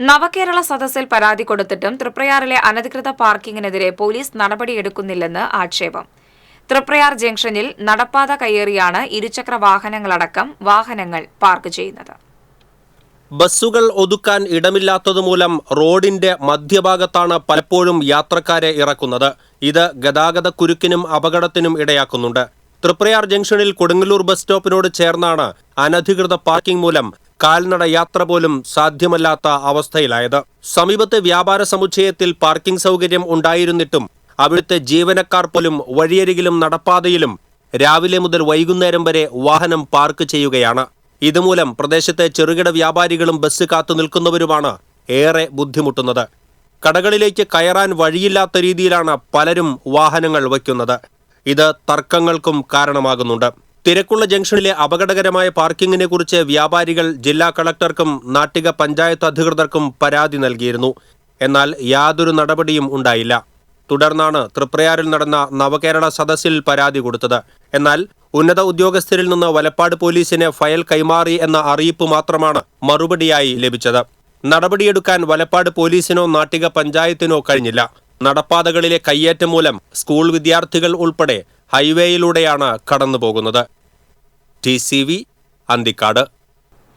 നവകേരള സദസ്സിൽ പരാതി കൊടുത്തിട്ടും തൃപ്രയാറിലെ അനധികൃത പാർക്കിംഗിനെതിരെ പോലീസ് നടപടിയെടുക്കുന്നില്ലെന്ന് ആക്ഷേപം. തൃപ്രയാർ ജംഗ്ഷനിൽ നടപ്പാത കയ്യേറിയാണ് ഇരുചക്ര വാഹനങ്ങളടക്കം വാഹനങ്ങൾ പാർക്ക് ചെയ്യുന്നത്. ബസ്സുകൾ ഒതുക്കാൻ ഇടമില്ലാത്തതുമൂലം റോഡിന്റെ മധ്യഭാഗത്താണ് പലപ്പോഴും യാത്രക്കാരെ ഇറക്കുന്നത്. ഇത് ഗതാഗത കുരുക്കിനും അപകടത്തിനും ഇടയാക്കുന്നുണ്ട്. തൃപ്രയാർ ജംഗ്ഷനിൽ കൊടുങ്ങല്ലൂർ ബസ് സ്റ്റോപ്പിനോട് ചേർന്നാണ് അനധികൃത പാർക്കിംഗ് മൂലം കാൽനട യാത്ര പോലും സാധ്യമല്ലാത്ത അവസ്ഥയിലായത്. സമീപത്തെ വ്യാപാര സമുച്ചയത്തിൽ പാർക്കിംഗ് സൗകര്യം ഉണ്ടായിരുന്നിട്ടും അവിടുത്തെ ജീവനക്കാർ പോലും വഴിയരികിലും നടപ്പാതയിലും രാവിലെ മുതൽ വൈകുന്നേരം വരെ വാഹനം പാർക്ക് ചെയ്യുകയാണ്. ഇതുമൂലം പ്രദേശത്തെ ചെറുകിട വ്യാപാരികളും ബസ് കാത്തു നിൽക്കുന്നവരുമാണ് ഏറെ ബുദ്ധിമുട്ടുന്നത്. കടകളിലേക്ക് കയറാൻ വഴിയില്ലാത്ത രീതിയിലാണ് പലരും വാഹനങ്ങൾ വയ്ക്കുന്നത്. ഇത് തർക്കങ്ങൾക്കും കാരണമാകുന്നുണ്ട്. തിരക്കുള്ള ജംഗ്ഷനിലെ അപകടകരമായ പാർക്കിങ്ങിനെ കുറിച്ച് വ്യാപാരികൾ ജില്ലാ കളക്ടർക്കും നാട്ടിക പഞ്ചായത്ത് അധികൃതർക്കും പരാതി നൽകിയിരുന്നു. എന്നാൽ യാതൊരു നടപടിയും ഉണ്ടായില്ല. തുടർന്നാണ് തൃപ്രയാറിൽ നടന്ന നവകേരള സദസ്സിൽ പരാതി കൊടുത്തത്. എന്നാൽ ഉന്നത ഉദ്യോഗസ്ഥരിൽ നിന്ന് വലപ്പാട് പോലീസിന് ഫയൽ കൈമാറി എന്ന അറിയിപ്പ് മാത്രമാണ് മറുപടിയായി ലഭിച്ചത്. നടപടിയെടുക്കാൻ വലപ്പാട് പോലീസിനോ നാട്ടിക പഞ്ചായത്തിനോ കഴിഞ്ഞില്ല. നടപ്പാതകളിലെ കയ്യേറ്റം മൂലം സ്കൂൾ വിദ്യാർത്ഥികൾ ഉൾപ്പെടെ ഹൈവേയിലൂടെയാണ് കടന്നുപോകുന്നത്. టీసీవీ అంది కాడ